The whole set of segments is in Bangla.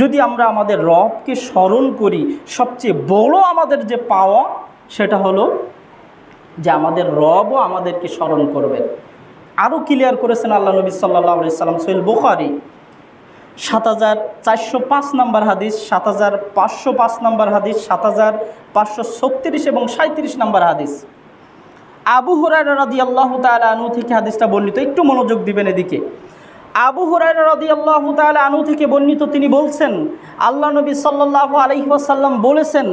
যদি আমরা আমাদের রবকে স্মরণ করি, সবচেয়ে বড় আমাদের যে পাওয়া, সেটা হলো যে আমাদের রবও আমাদেরকে স্মরণ করবেন আরও ক্লিয়ার করেছেন আল্লাহ নবী সাল্লাহ সাল্লাম সোহেল বুখারি। সাত হাজার চারশো পাঁচ নম্বর হাদিস, সাত হাজার পাঁচশো পাঁচ নম্বর হাদিস, সাত হাজার পাঁচশো ছত্রিশ এবং সাঁত্রিশ নম্বর হাদিস। আবু হুরায় রাদি আল্লাহ তালা থেকে হাদিসটা বর্ণিত। একটু মনোযোগ দিবেন এদিকে। আবু হুরায় রাদি আল্লাহ তালা আনু থেকে বর্ণিত তিনি বলছেন, আল্লাহ নবী সাল্লাহ আলহিহাসাল্লাম বলেছেন,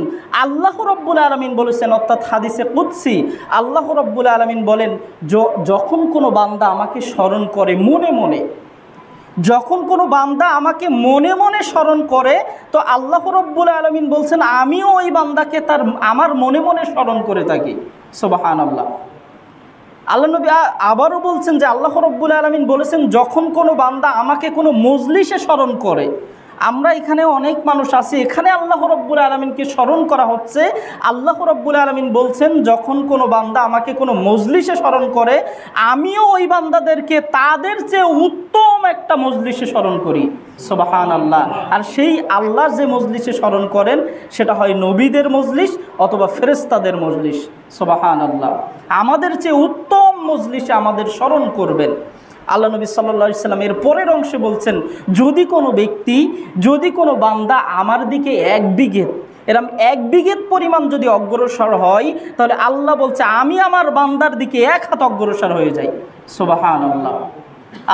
আল্লাহ রব্বুল আলমিন বলেছেন, অর্থাৎ হাদিসে কুৎসি আল্লাহ রব্বুল আলমিন বলেন যখন কোনো বান্দা আমাকে স্মরণ করে মনে মনে, যখন কোনো বান্দা আমাকে মনে মনে স্মরণ করে, তো আল্লাহ রব্বুল আলমিন বলছেন, আমিও ওই বান্দাকে তার, আমার মনে মনে স্মরণ করে থাকি। সোবাহান আল্লাহ আল্লাহ নবী আবারও বলছেন যে আল্লাহ রব্বুল আলমিন বলেছেন, যখন কোনো বান্দা আমাকে কোনো মজলিসে স্মরণ করে আমরা এখানে অনেক মানুষ আছি। এখানে আল্লাহ রব্বুল আলমিনকে স্মরণ করা হচ্ছে। আল্লাহ রব্বুল আলমিন বলছেন, যখন কোনো বান্দা আমাকে কোনো মজলিসে স্মরণ করে, আমিও ওই বান্দাদেরকে তাদের চেয়ে উত্তম একটা মজলিসে স্মরণ করি। সোবাহান আল্লাহ আর সেই আল্লাহ যে মজলিসে স্মরণ করেন, সেটা হয় নবীদের মজলিস অথবা ফেরেস্তাদের মজলিস। সোবাহান আল্লাহ আমাদের চেয়ে উত্তম মজলিসে আমাদের স্মরণ করবেন। আল্লাহ নবী সাল্লা সাল্লাম এর পরের অংশে বলছেন, যদি কোনো ব্যক্তি, যদি কোনো বান্দা আমার দিকে এক বিঘে এরম এক বিঘেত পরিমাণ যদি অগ্রসর হয়, তাহলে আল্লাহ বলছে, আমি আমার বান্দার দিকে এক হাত অগ্রসর হয়ে যাই। সোবাহান আল্লাহ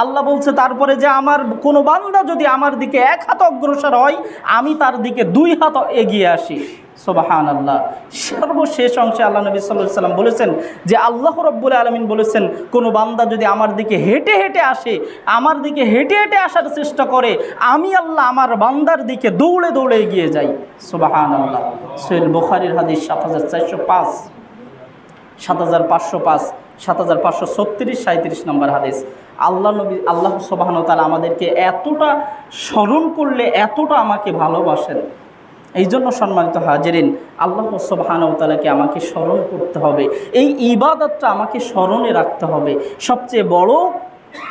আল্লাহ বলছে, তারপরে যে আমার কোনো বান্দা যদি আমার দিকে এক হাত অগ্রসর হয়, আমি তার দিকে দুই হাত এগিয়ে আসি। সোবাহান আল্লাহ সর্বশেষ অংশে আল্লাহ নবী সাল্লাহ সাল্লাম বলেছেন যে, আল্লাহ রব্বুল আলমিন বলেছেন, কোনো বান্দা যদি আমার দিকে হেঁটে হেঁটে আসে, আমার দিকে হেঁটে হেঁটে আসার চেষ্টা করে, আমি আল্লাহ আমার বান্দার দিকে দৌড়ে দৌড়ে এগিয়ে যাই। সোবাহান আল্লাহ সোহেল বুখারির হাদিস সাত হাজার চারশো পাঁচ, সাত হাজার পাঁচশো পাঁচ। সাত হাজার পাঁচশো ছত্রিশ সাঁত্রিশ নম্বর হাদিস। আল্লাহ নবী, আল্লাহ সোবাহান তালা আমাদেরকে এতটা স্মরণ করলে, এতটা আমাকে ভালোবাসেন। এই জন্য সম্মানিত হাজেরিন, আল্লাহ সোবাহানতালাকে আমাকে স্মরণ করতে হবে। এই ইবাদতটা আমাকে স্মরণে রাখতে হবে। সবচেয়ে বড়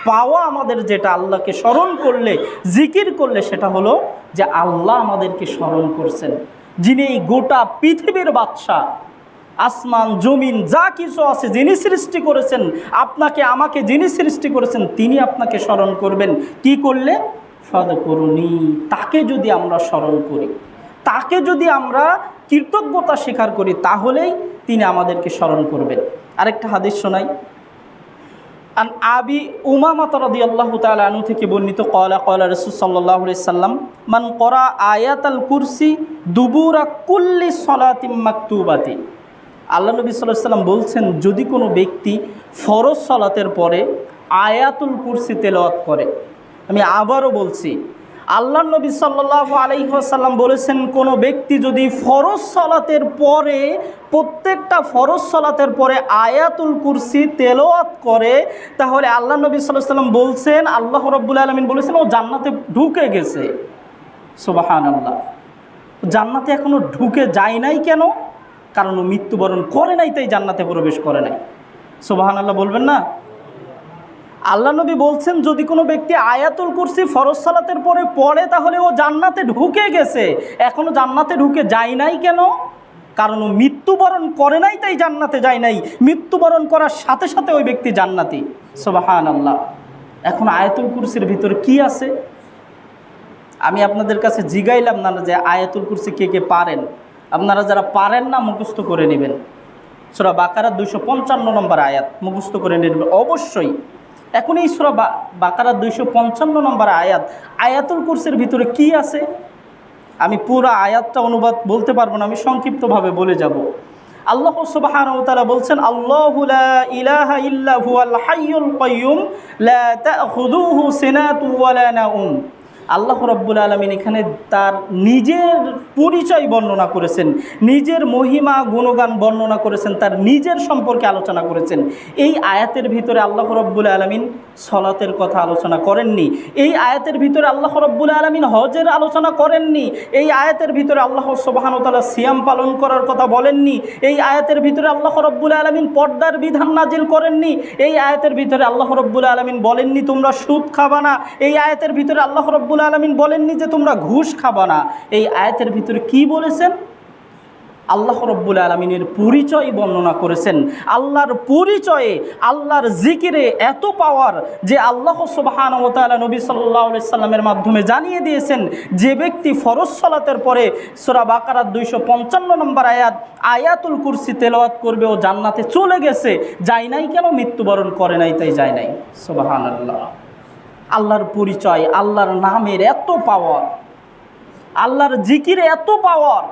পাওয়া আমাদের যেটা আল্লাহকে স্মরণ করলে, জিকির করলে, সেটা হলো যে আল্লাহ আমাদেরকে স্মরণ করছেন। যিনি এই গোটা পৃথিবীর বাদশাহ আসমান, জমিন, যা কিছু আছে যিনি সৃষ্টি করেছেন, আপনাকে, আমাকে যিনি সৃষ্টি করেছেন, তিনি আপনাকে স্মরণ করবেন। কি করলে? ফদ করুনি তাকে যদি আমরা স্মরণ করি, তাকে যদি আমরা কৃতজ্ঞতা স্বীকার করি, তাহলেই তিনি আমাদেরকে স্মরণ করবেন। আরেকটা হাদিস শোনাই। আন আবি উমামাত রাদিয়াল্লাহু তাআলা আনহু থেকে বর্ণিত, ক্বালা ক্বালা রাসূল আলাইহি সাল্লাম, মান করা আয়াত আল কুরসি দুবুরা কুল্লি সলাতিম মাকতুবাতি। আল্লাহ নবী আলাইহি সাল্লাম বলছেন, যদি কোনো ব্যক্তি ফরজ সলাতের পরে আয়াতুল কুরসি তেলাওয়াত করে, আমি আবারও বলছি, আল্লাহ নবী সাল্লাহ আলাইসাল্লাম বলেছেন, কোনো ব্যক্তি যদি ফরজ সলাতের পরে, প্রত্যেকটা ফরজ সলাতের পরে আয়াতুল কুরসি তেলোয়াত করে, তাহলে আল্লাহ নবী সাল্লাহ সাল্লাম বলছেন, আল্লাহ রব্বুল আলমিন বলেছেন, ও জান্নাতে ঢুকে গেছে। সোবাহান আল্লাহ জান্নাতে এখনও ঢুকে যায় নাই কেন? কারণ ও মৃত্যুবরণ করে নাই, তাই জান্নাতে প্রবেশ করে নাই। সোবাহান আল্লাহ বলবেন না? আল্লাহ নবী বলছেন, যদি কোনো ব্যক্তি আয়াতুল কুরসি ফরজ সালাতের পরে পড়ে, তাহলে ও জান্নাতে ঢুকে গেছে। এখনও জান্নাতে ঢুকে যায় নাই কেন? কারণ ও মৃত্যুবরণ করে নাই, তাই জান্নাতে যায় নাই। মৃত্যুবরণ করার সাথে সাথে ওই ব্যক্তি জান্নাতি। সোবাহান আল্লাহ এখন আয়াতুল কুরসির ভিতরে কি আছে? আমি আপনাদের কাছে জিগাইলাম না যে আয়াতুল কুরসি কে কে পারেন। আপনারা যারা পারেন না, মুখস্থ করে নেবেন। সুরা বাকারার দুইশো পঞ্চান্ন নম্বর আয়াত, মুখস্থ করে নেবেন অবশ্যই এখন এই সুরা বাকারার দুইশো পঞ্চান্ন নম্বর আয়াত, আয়াতুল কুরসির ভিতরে কি আছে? আমি পুরো আয়াতটা অনুবাদ বলতে পারব না, আমি সংক্ষিপ্তভাবে বলে যাব। আল্লাহ সুবহান তাআলা বলছেন, আল্লাহু আল্লাহ রব্বুল আলমিন এখানে তার নিজের পরিচয় বর্ণনা করেছেন, নিজের মহিমা, গুণগান বর্ণনা করেছেন, তার নিজের সম্পর্কে আলোচনা করেছেন। এই আয়াতের ভিতরে আল্লাহ রব্বুল আলমিন সলাতের কথা আলোচনা করেননি। এই আয়াতের ভিতরে আল্লাহ রব্বুল আলমিন হজের আলোচনা করেননি। এই আয়াতের ভিতরে আল্লাহ সোবাহানতালা সিয়াম পালন করার কথা বলেননি। এই আয়াতের ভিতরে আল্লাহ রব্বুল আলমিন পর্দার বিধান নাজিল করেননি। এই আয়াতের ভিতরে আল্লাহ রব্বুল আলমিন বলেননি, তোমরা সুদ খাবা না। এই আয়াতের ভিতরে আল্লাহ রব্বুল রব্বুল আলমিন বলেননি যে তোমরা ঘুষ খাবা না। এই আয়াতের ভিতরে কি বলেছেন? আল্লাহ রব্বুল আলমিনের পরিচয় বর্ণনা করেছেন। আল্লাহর পরিচয়ে, আল্লাহর জিকিরে এত পাওয়ার যে আল্লাহ সুবাহান তালা নবী সাল্লাহ সাল্লামের মাধ্যমে জানিয়ে দিয়েছেন, যে ব্যক্তি ফরজ সালাতের পরে সোরা বাকারাত দুইশো পঞ্চান্ন নম্বর আয়াত, আয়াতুল কুরসি তেলাওয়াত করবে ও জান্নাতে চলে গেছে, যায় নাই কেন? মৃত্যুবরণ করে নাই, তাই যায় নাই। সুবাহান আল্লাহ আল্লাহর পরিচয়, আল্লাহর নামের এত পাওয়ার আল্লাহর জিকির এত পাওয়ার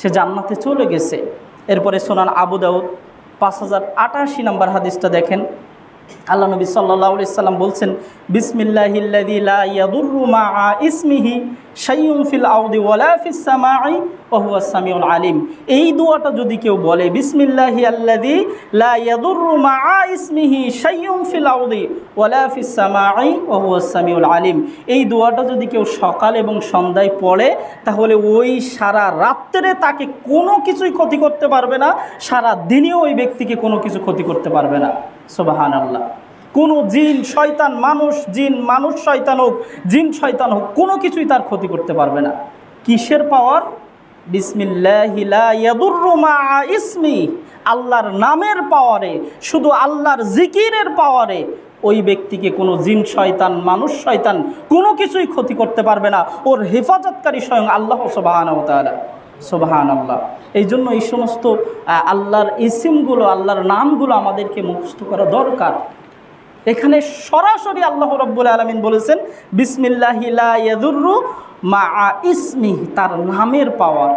সে জান্নাতে চলে গেছে। এরপরে সোনান আবু দাউদ, পাঁচ হাজার আটাশি নম্বর হাদিসটা দেখেন। আল্লাহ নবী সাল্লাহ সাল্লাম বলছেন মাআ ইসমিহি শাইউন ফিল আউদি ওয়ালা ফিস সামাই ওয়া সামিউল আলিম। এই দোয়াটা যদি কেউ বলে, বিসমিল্লাহি আল্লাযী লা ইয়াদুররু মাআ ইসমিহি শাইউন ফিল আউদি ওয়ালা ফিস সামাই ওয়া সামিউল আলিম। এই দোয়াটা যদি কেউ সকাল এবং সন্ধ্যায় পড়ে, তাহলে ওই সারা রাত্রে তাকে কোনো কিছুই ক্ষতি করতে পারবে না, সারা দিনেও ওই ব্যক্তিকে কোনো কিছু ক্ষতি করতে পারবে না। সোবাহান আল্লাহ কোনো জিন, শয়তান, মানুষ, জিন, মানুষ, শয়তান হোক, জিন, শয়তান হোক, কোনো কিছুই তার ক্ষতি করতে পারবে না। কিসের পাওয়ার ইসমি। আল্লাহর নামের পাওয়ারে, শুধু আল্লাহর জিকিরের পাওয়ারে ওই ব্যক্তিকে কোনো জিন শয়তান, মানুষ শয়তান কোনো কিছুই ক্ষতি করতে পারবে না। ওর হেফাজতকারী স্বয়ং আল্লাহ সোবাহান সোবাহান আল্লাহ এই জন্য এই সমস্ত আল্লাহর ইসিমগুলো, আল্লাহর নামগুলো আমাদেরকে মুখস্থ করা দরকার। এখানে সরাসরি আল্লাহ রব্বুল আলমিন বলেছেন বিসমিল্লাহিলাদুরু মা ইসমি তার নামের পাওয়ার।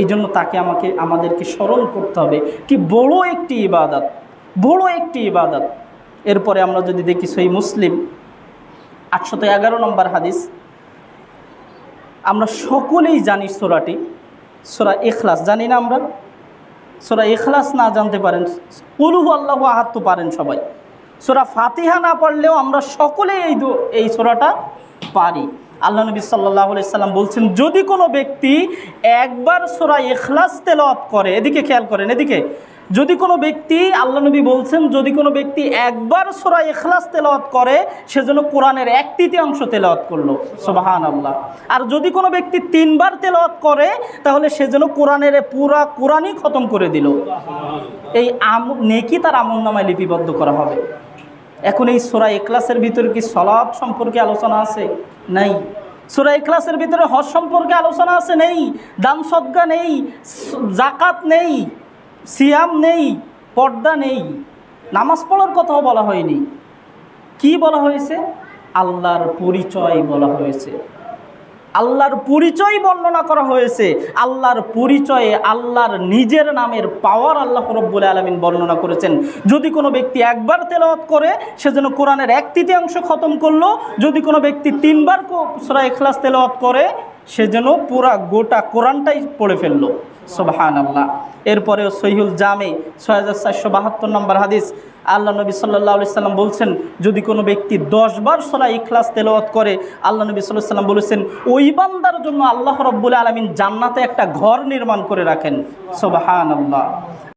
এই জন্য তাকে আমাকে, আমাদেরকে স্মরণ করতে হবে কি বড় একটি ইবাদত, বড় একটি ইবাদত। এরপরে আমরা যদি দেখি সই মুসলিম, আটশত এগারো নম্বর হাদিস। আমরা সকলেই জানি সোরাটি, সোরা এখলাস জানি না আমরা? সোরা এখলাস না জানতে পারেন উলুহু আল্লাহ আহাত তো পারেন সবাই। সোরা ফাতিহা না পারলেও আমরা সকলেই এই এই সোরাটা পারি। আল্লাহ নবী সাল্লাহ সাল্লাম বলছেন, যদি কোনো ব্যক্তি একবার সোরা এখলাস তেলাওয়াত করে, এদিকে খেয়াল করেন, এদিকে, যদি কোনো ব্যক্তি, আল্লাহ নবী বলছেন, যদি কোনো ব্যক্তি একবার সোরা এখলাস তেলাওয়াত করে সেজন্য কোরআনের এক তৃতীয়াংশ তেলাওয়াত করল। সোবাহান আল্লাহ আর যদি কোনো ব্যক্তি তিনবার তেলাওয়াত করে, তাহলে সেজন্য কোরআনের পুরা কোরআনই খতম করে দিল। এই আম, নেকি তার আমল নামায় লিপিবদ্ধ করা হবে। এখন এই সোরা এখলাসের ভিতরে কি সলাপ সম্পর্কে আলোচনা আছে? নাই। সুরাই ক্লাসের ভিতরে হজ সম্পর্কে আলোচনা আছে, নেই। দাম সদ্গা নেই জাকাত নেই, সিয়াম নেই, পর্দা নেই। নামাজ পড়ার কথাও বলা হয়নি। কি বলা হয়েছে? আল্লাহর পরিচয় বলা হয়েছে। আল্লাহর পরিচয় বর্ণনা করা হয়েছে। আল্লাহর পরিচয়ে আল্লাহর নিজের নামের পাওয়ার আল্লাহ রব্বুল আলমিন বর্ণনা করেছেন। যদি কোনো ব্যক্তি একবার তেলাওয়াত করে, সে যেন কোরআনের এক তৃতীয়াংশ খতম করল। যদি কোনো ব্যক্তি তিনবার সোরা এখলাস তেলাওয়াত করে, সে যেন পুরা গোটা কোরআনটাই পড়ে ফেলল। সোবাহান আল্লাহ এরপরেও সহিউল জামে ছয় হাজার চারশো বাহাত্তর নম্বর হাদিস, আল্লাহ নবী সাল্লাহ সাল্লাম বলছেন, যদি কোনো ব্যক্তি দশবার সোলা ইখলাস তেলওয়াত করে, আল্লাহ নবী সাল্লাহ সাল্লাম বলেছেন, ওই বান্দার জন্য আল্লাহ রব্বুল আলমিন জান্নাতে একটা ঘর নির্মাণ করে রাখেন। সোবাহান আল্লাহ